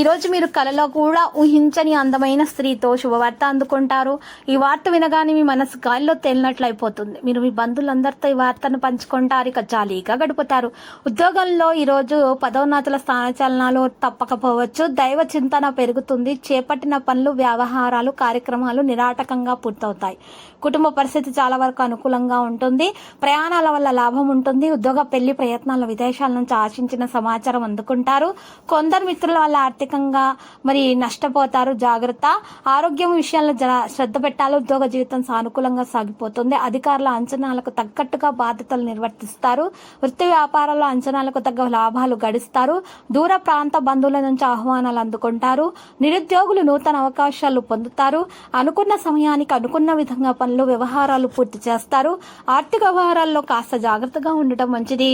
ఈరోజు మీరు కలలో కూడా ఊహించని అందమైన స్త్రీతో శుభవార్త అందుకుంటారు. ఈ వార్త వినగానే మీ మనసు గాలిలో తేలినట్లు అయిపోతుంది మీరు మీ బంధువులందరితో ఈ వార్తను పంచుకుంటారు ఇక జాలీగా గడుపుతారు. ఉద్యోగంలో ఈరోజు పదోన్నతుల స్థానచలనాలు తప్పకపోవచ్చు. దైవ చింతన పెరుగుతుంది. చేపట్టిన పనులు వ్యవహారాలు కార్యక్రమాలు నిరాటకంగా పూర్తవుతాయి. కుటుంబ పరిస్థితి చాలా వరకు అనుకూలంగా ఉంటుంది. ప్రయాణాల వల్ల లాభం ఉంటుంది. ఉద్యోగ పెళ్ళి ప్రయత్నాల విదేశాల నుంచి ఆశించిన సమాచారం అందుకుంటారు. కొందరు మిత్రుల వల్ల ఆర్థిక ఆర్థికంగా మరి నష్టపోతారు జాగ్రత్త. ఆరోగ్యం విషయంలో జన శ్రద్ధ పెట్టాలి ఉద్యోగ జీవితం సానుకూలంగా సాగిపోతుంది. అధికారుల అంచనాలకు తగ్గట్టుగా బాధ్యతలు నిర్వర్తిస్తారు. వృత్తి వ్యాపారాల్లో అంచనాలకు తగ్గ లాభాలు గడిస్తారు. దూర ప్రాంత బంధువుల నుంచి ఆహ్వానాలు అందుకుంటారు. నిరుద్యోగులు నూతన అవకాశాలు పొందుతారు. అనుకున్న సమయానికి అనుకున్న విధంగా పనులు వ్యవహారాలు పూర్తి చేస్తారు. ఆర్థిక వ్యవహారాల్లో కాస్త జాగ్రత్తగా ఉండటం మంచిది.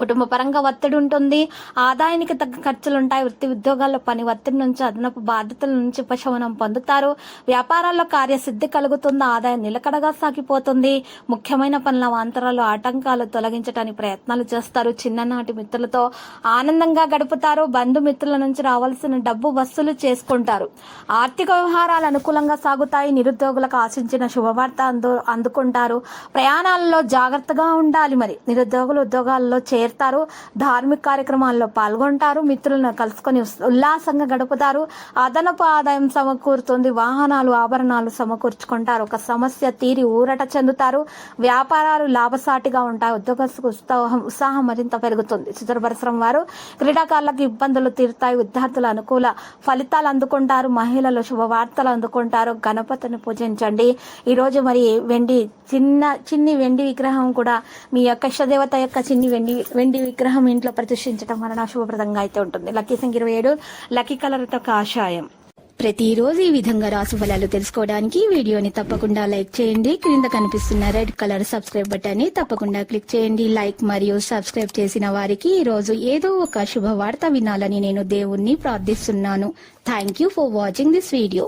కుటుంబ పరంగా ఒత్తిడి ఉంటుంది. ఆదాయానికి తగ్గ ఖర్చులు ఉంటాయి వృత్తి ఉద్యోగాల్లో పని ఒత్తిడి నుంచి అదనపు బాధ్యతల నుంచి ఉపశమనం పొందుతారు. వ్యాపారాల్లో కార్యసిద్ధి కలుగుతుంది. ఆదాయం నిలకడగా సాగిపోతుంది. ముఖ్యమైన పనుల వాంతరాలు ఆటంకాలు తొలగించడానికి ప్రయత్నాలు చేస్తారు. చిన్ననాటి మిత్రులతో ఆనందంగా గడుపుతారు. బంధుమిత్రుల నుంచి రావాల్సిన డబ్బు వసూలు చేసుకుంటారు. ఆర్థిక వ్యవహారాలు అనుకూలంగా సాగుతాయి. నిరుద్యోగులకు ఆశించిన శుభవార్త అందు అందుకుంటారు. ప్రయాణాలలో జాగ్రత్తగా ఉండాలి మరి. నిరుద్యోగులు ఉద్యోగాల్లో చేస్తారు ధార్మిక కార్యక్రమాల్లో పాల్గొంటారు. మిత్రులను కలుసుకొని ఉల్లాసంగా గడుపుతారు. అదనపు ఆదాయం సమకూరుతుంది. వాహనాలు ఆభరణాలు సమకూర్చుకుంటారు. ఒక సమస్య తీరి ఊరట చెందుతారు. వ్యాపారాలు లాభసాటిగా ఉంటాయి. ఉద్యోగస్తుకు ఉత్సాహం ఉత్సాహం మరింత పెరుగుతుంది. చిత్ర పరిశ్రమ వారు క్రీడాకారులకు ఇబ్బందులు తీరుతాయి. విద్యార్థులు అనుకూల ఫలితాలు అందుకుంటారు. మహిళలు శుభవార్తలు అందుకుంటారు. గణపతిని పూజించండి. ఈరోజు మరి వెండి చిన్న చిన్ని వెండి విగ్రహం కూడా మీ యొక్క ఇష్టదేవత యొక్క చిన్ని వెండి వెండి విగ్రహం ఇంట్లో ప్రతిష్ఠించడం వలన శుభప్రదంగా అయితే ఉంటుంది. లక్కీ సంఖ్య ఇరవై ఏడు లక్కీ కలర్తో కాషాయం. ప్రతిరోజు ఈ విధంగా రాసు ఫలాలు తెలుసుకోవడానికి వీడియోని తప్పకుండా లైక్ చేయండి. క్రింద కనిపిస్తున్న రెడ్ కలర్ సబ్స్క్రైబ్ బటన్ని తప్పకుండా క్లిక్ చేయండి. లైక్ మరియు సబ్స్క్రైబ్ చేసిన వారికి ఈ రోజు ఏదో ఒక శుభవార్త వినాలని నేను దేవుణ్ణి ప్రార్థిస్తున్నాను. Thank you for watching this video